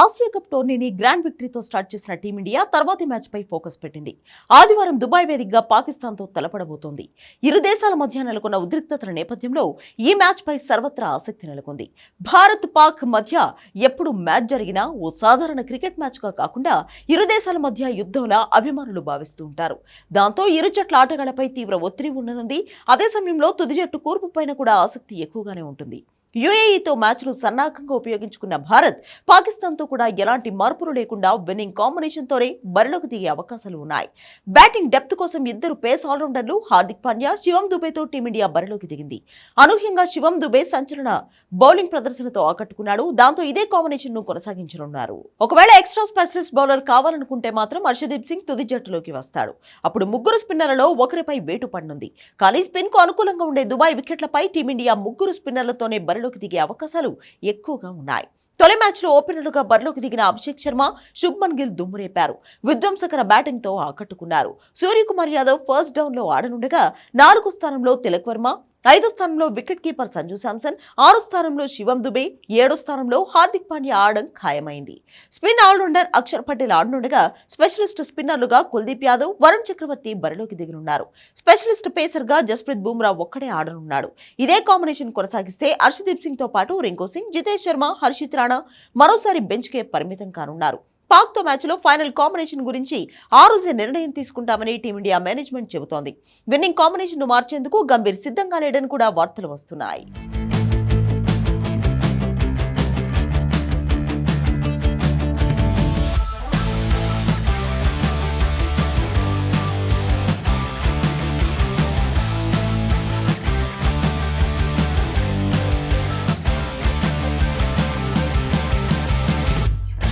Asia cup టోర్నీని grand విక్టరీతో start చేసిన టీమిండియా తర్వాతి మ్యాచ్పై ఫోకస్ పెట్టింది. ఆదివారం దుబాయ్ వేదికగా పాకిస్తాన్తో తలపడబోతోంది. ఇరు దేశాల మధ్య నెలకొన్న ఉద్రిక్తతల నేపథ్యంలో ఈ మ్యాచ్పై సర్వత్రా ఆసక్తి నెలకొంది. భారత్ పాక్ మధ్య ఎప్పుడు మ్యాచ్ జరిగినా ఓ సాధారణ క్రికెట్ మ్యాచ్గా కాకుండా ఇరు దేశాల మధ్య యుద్ధంలా అభిమానులు భావిస్తూ ఉంటారు. దాంతో ఇరు జట్ల ఆటగాళ్ళపై తీవ్ర ఒత్తిడి ఉండనుంది. అదే సమయంలో తుది జట్టు కూర్పు పైన కూడా ఆసక్తి ఎక్కువగానే ఉంటుంది. యుఏఈతో మ్యాచ్ను సన్నాహకంగా ఉపయోగించుకున్న భారత్ పాకిస్తాన్తో కూడా ఎలాంటి మార్పులు లేకుండా విన్నింగ్ కాంబినేషన్తోనే బరిలోకి దిగే అవకాశాలు ఉన్నాయి. బ్యాటింగ్ డెప్త్ కోసం ఇద్దరు పేస్ ఆల్రౌండర్లు హార్దిక్ పాండ్యా శివం దుబేతో టీమిండియా బరిలోకి దిగింది. అనూహ్యంగా శివం దుబే సంచలన బౌలింగ్ ప్రదర్శనతో ఆకట్టుకున్నాడు. దాంతో ఇదే కాంబినేషన్ను కొనసాగించనున్నారు. ఒకవేళ ఎక్స్ట్రా స్పెషలిస్ట్ బౌలర్ కావాలనుకుంటే మాత్రం హర్షదీప్ సింగ్ తుది జట్టులోకి వస్తాడు. అప్పుడు ముగ్గురు స్పిన్నర్లలో ఒకరిపై వేటు పడనుంది కానీ స్పిన్కు అనుకూలంగా ఉండే దుబాయ్ వికెట్లపై టీమిండియా ముగ్గురు స్పిన్నర్లతోనే బరిలోకి దిగే అవకాశాలు ఎక్కువగా ఉన్నాయి. తొలి మ్యాచ్లో ఓపెనర్లుగా బరిలోకి దిగిన అభిషేక్ శర్మ శుభ్మన్ గిల్ దుమ్మురేపారు. విధ్వంసకర బ్యాటింగ్తో ఆకట్టుకున్నారు. సూర్యకుమార్ యాదవ్ ఫస్ట్ డౌన్లో ఆడనుండగా నాలుగు స్థానంలో తిలక్ వర్మ ఐదో స్థానంలో వికెట్ కీపర్ సంజు శాంసన్ ఆరు స్థానంలో శివం దుబే ఏడో స్థానంలో హార్దిక్ పాండ్యా ఆడడం ఖాయమైంది. స్పిన్ ఆల్రౌండర్ అక్షర్ పటేల్ ఆడనుండగా స్పెషలిస్ట్ స్పిన్నర్లుగా కుల్దీప్ యాదవ్ వరుణ్ చక్రవర్తి బరిలోకి దిగనున్నారు. స్పెషలిస్ట్ పేసర్గా జస్ప్రీత్ బుమ్రా ఒక్కడే ఆడనున్నాడు. ఇదే కాంబినేషన్ కొనసాగిస్తే హర్షదీప్ సింగ్తో పాటు రింకు సింగ్ జితేష్ శర్మ హర్షిత్ రాణా మరోసారి బెంచ్కే పరిమితం కానున్నారు. పాక్తో ఫైనల్ కాంబినేషన్ గురించి ఆ రోజే నిర్ణయం తీసుకుంటామని టీమిండియా మేనేజ్మెంట్ చెబుతోంది. విన్నింగ్ కాంబినేషన్ను మార్చేందుకు గంభీర్ సిద్ధంగా లేడని కూడా వార్తలు వస్తున్నాయి.